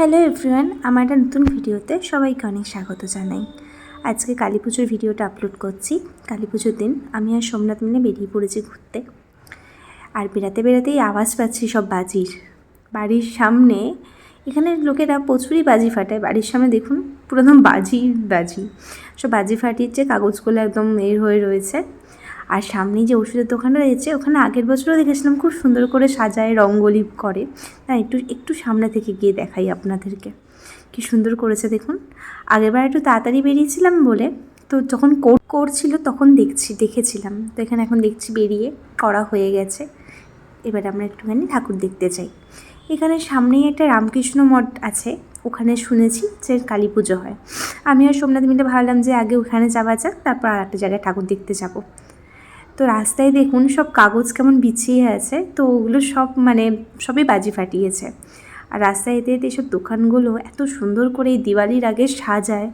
Hello everyone আমার একটা নতুন ভিডিওতে সবাইকে অনেক স্বাগত জানাই। আজকে কালী পুজোর ভিডিওটা আপলোড করছি। কালী পুজোর দিন আমি আর সোমনাথ মিলে বেরিয়ে পড়েছি ঘুরতে। আর বেড়াতে বেড়াতেই আওয়াজ পাচ্ছি সব বাজির। বাড়ির সামনে এখানে লোকেরা প্রচুরই বাজি ফাটায়। বাড়ির সামনে দেখুন, পুরো একদম বাজি বাজি। সব বাজি ফাটিয়েছে, কাগজগুলো একদম এর হয়ে রয়েছে। আর সামনেই যে ওষুধের দোকানটা রয়েছে, ওখানে আগের বছরও দেখেছিলাম খুব সুন্দর করে সাজায় রঙ্গোলি করে। না, একটু একটু সামনে থেকে গিয়ে দেখাই আপনাদেরকে। কি সুন্দর করেছে দেখুন। আগেরবার একটু তাড়াতাড়ি বেরিয়েছিলাম বলে, তো যখন কোর করছিল তখন দেখছি, দেখেছিলাম। তো এখানে এখন দেখছি বেরিয়ে করা হয়ে গেছে। এবার আমরা একটুখানি ঠাকুর দেখতে চাই। এখানে সামনেই একটা রামকৃষ্ণ মঠ আছে, ওখানে শুনেছি যে কালী পুজো হয়। আমি আর সোমনাথ মিলে ভাবলাম যে আগে ওখানে যাওয়া যাক, তারপর আর একটা জায়গায় ঠাকুর দেখতে যাব। তো রাস্তায় দেখুন সব কাগজ কেমন বিছিয়ে আছে, তো ওগুলো সব মানে সবই বাজি ফাটিয়েছে। আর রাস্তায় এতে এতে এসব দোকানগুলো এত সুন্দর করে এই দিওয়ালির আগে সাজায়,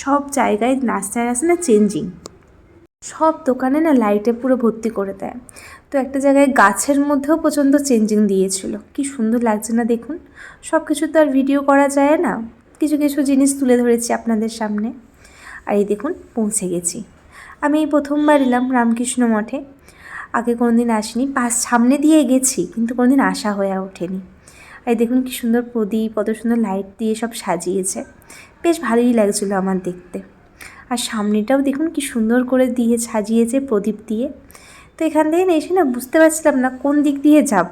সব জায়গায় রাস্তায় রাস্তায় না চেঞ্জিং। সব দোকানে না লাইটে পুরো ভর্তি করে দেয়। তো একটা জায়গায় গাছের মধ্যেও প্রচণ্ড চেঞ্জিং দিয়েছিল। কি সুন্দর লাগছে না দেখুন। সব কিছু তো আর ভিডিও করা যায় না। কিছু কিছু জিনিস তুলে ধরেছি আপনাদের সামনে। আর এই দেখুন, পৌঁছে গেছি। আমি এই প্রথমবার এলাম রামকৃষ্ণ মঠে। আগে কোনো দিন আসিনি। পাশ সামনে দিয়ে গেছি কিন্তু কোনো দিন আসা হয়ে ওঠেনি। আর দেখুন কি সুন্দর প্রদীপ, কত সুন্দর লাইট দিয়ে সব সাজিয়েছে। বেশ ভালোই লাগছিল আমার দেখতে। আর সামনেটাও দেখুন কি সুন্দর করে দিয়ে সাজিয়েছে প্রদীপ দিয়ে। তো এখান থেকে এসে না বুঝতে পারছিলাম না কোন দিক দিয়ে যাব।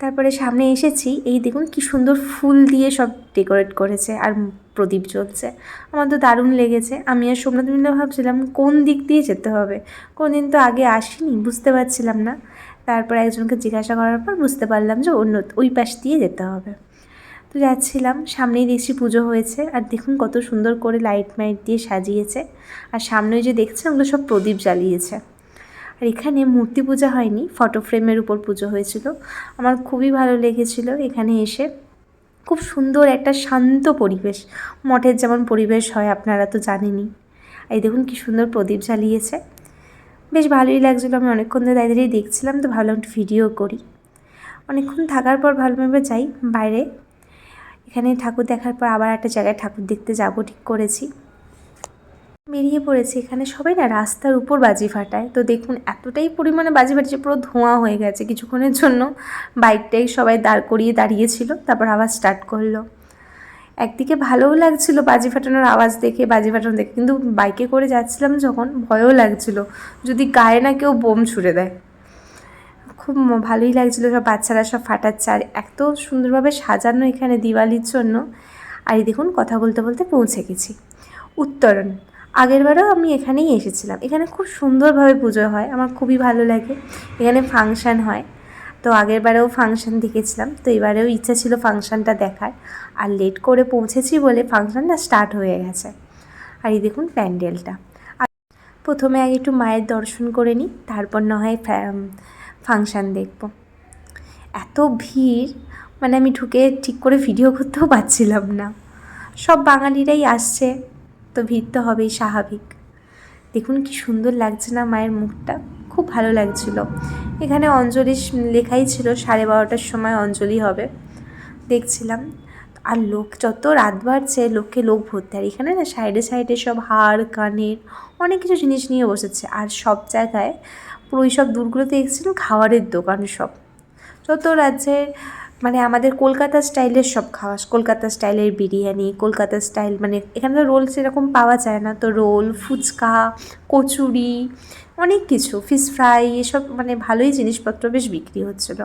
তারপরে সামনে এসেছি, এই দেখুন কি সুন্দর ফুল দিয়ে সব ডেকোরেট করেছে আর প্রদীপ জ্বলছে। আমার তো দারুণ লেগেছে। আমি আর সোমনাথ মিলে ভাবছিলাম কোন দিক দিয়ে যেতে হবে। দিন তো আগে আসিনি, বুঝতে পারছিলাম না। তারপর একজনকে জিজ্ঞাসা করার পর বুঝতে পারলাম যে অন্য ওই পাশ দিয়ে যেতে হবে। তো যাচ্ছিলাম, সামনেই দেখছি পুজো হয়েছে আর দেখুন কত সুন্দর করে লাইট মাইট দিয়ে সাজিয়েছে। আর সামনে যে দেখছেন ওগুলো সব প্রদীপ জ্বালিয়েছে। আর এখানে মূর্তি পূজা হয়নি ফটো ফ্রেমের উপর পুজো হয়েছিল। আমার খুবই ভালো লেগেছিল এখানে এসে। খুব সুন্দর একটা শান্ত পরিবেশ, মঠের যেমন পরিবেশ হয় আপনারা তো জানেনই। এই দেখুন কি সুন্দর প্রদীপ জ্বালিয়েছে। বেশ ভালোই লাগছিল, আমি অনেকক্ষণ ধরে দাঁড়িয়ে দেখছিলাম, তো ভালো একটু ভিডিও করি। অনেকক্ষণ থাকার পর ভালোভাবে যাই বাইরে। এখানে ঠাকুর দেখার পর আবার একটা জায়গায় ঠাকুর দেখতে যাব, ঠিক করেছি। বেরিয়ে পড়েছি। এখানে সবাই না রাস্তার উপর বাজি ফাটায়। তো দেখুন, এতটাই পরিমাণে বাজি ফাটিয়েছে পুরো ধোঁয়া হয়ে গেছে। কিছুক্ষণের জন্য বাইকটাই সবাই দাঁড় করিয়ে দাঁড়িয়েছিল, তারপর আবার স্টার্ট করল। একদিকে ভালোও লাগছিল বাজি ফাটানোর আওয়াজ দেখে, বাজি ফাটানো দেখে, কিন্তু বাইকে করে যাচ্ছিলাম যখন ভয়ও লাগছিল, যদি গায়ে না কেউ বোম ছুড়ে দেয়। খুব ভালোই লাগছিল সব বাচ্চারা সব ফাটাচ্ছে। আর এত সুন্দরভাবে সাজানো এখানে দিওয়ালির জন্য। আর দেখুন, কথা বলতে বলতে পৌঁছে গেছি। উত্তরণ। আগেরবারও আমি এখানেই এসেছিলাম। এখানে খুব সুন্দরভাবে পুজো হয়, আমার খুবই ভালো লাগে। এখানে ফাংশান হয়, তো আগেরবারেও ফাংশান দেখেছিলাম, তো এবারেও ইচ্ছা ছিল ফাংশানটা দেখার। আর লেট করে পৌঁছেছি বলে ফাংশানটা স্টার্ট হয়ে গেছে। আর এই দেখুন প্যান্ডেলটা। প্রথমে আগে একটু মায়ের দর্শন করে নিই, তারপর না হয় ফাংশান দেখব। এত ভিড় মানে আমি ঢুকে ঠিক করে ভিডিও করতেও পারছিলাম না। সব বাঙালিরাই আসছে। তো ভিড় তো হবেই স্বাভাবিক। দেখুন কি সুন্দর লাগছে না মায়ের মুখটা। খুব ভালো লাগছিল। এখানে অঞ্জলি লেখাই ছিল, সাড়ে বারোটার সময় অঞ্জলি হবে। দেখছিলাম। আর লোক যত রাত বাড়ছে, লোককে লোক ভর্তি। আর এখানে না সাইডে সাইডে সব হাড়, কানের অনেক কিছু জিনিস নিয়ে বসেছে। আর সব জায়গায় পুরো ওই সব দূরগুলোতে দেখছিলাম খাবারের দোকান সব। যত রাজ্যের মানে আমাদের কলকাতা স্টাইলের সব খাওয়া কলকাতা স্টাইলের বিরিয়ানি, কলকাতা স্টাইল মানে এখানে তো রোল সেরকম পাওয়া যায় না। তো রোল, ফুচকা, কচুরি, অনেক কিছু ফিশ ফ্রাই এসব মানে ভালোই জিনিসপত্র বেশ বিক্রি হচ্ছিল।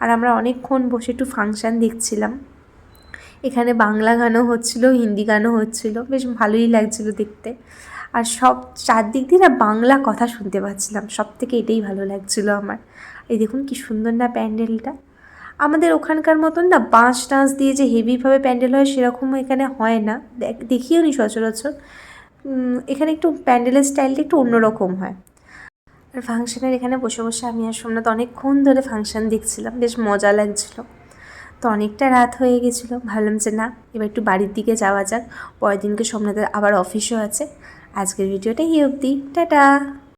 আর আমরা অনেকক্ষণ বসে একটু ফাংশান দেখছিলাম। এখানে বাংলা গানও হচ্ছিল, হিন্দি গানও হচ্ছিল, বেশ ভালোই লাগছিল দেখতে। আর সব চারদিক দিয়ে না বাংলা কথা শুনতে পাচ্ছিলাম সব থেকে এটাই ভালো লাগছিল আমার। এই দেখুন কি সুন্দর না প্যান্ডেলটা। আমাদের ওখানকার মতন না, বাঁশ টাঁশ দিয়ে যে হেভিভাবে প্যান্ডেল হয় সেরকমও এখানে হয় না। দেখ- দেখিও নি সচরাচর। এখানে একটু প্যান্ডেলের স্টাইলটা একটু অন্যরকম হয়। আর ফাংশানের এখানে বসে বসে আমি আর সোমনাথ অনেকক্ষণ ধরে ফাংশান দেখছিলাম। বেশ মজা লাগছিল। তো অনেকটা রাত হয়ে গেছিল। ভাবলাম যে না, এবার একটু বাড়ির দিকে যাওয়া যাক। পরের দিনকে সোমনাথের আবার অফিসও আছে। আজকের ভিডিওটা এই অবধি। টাটা!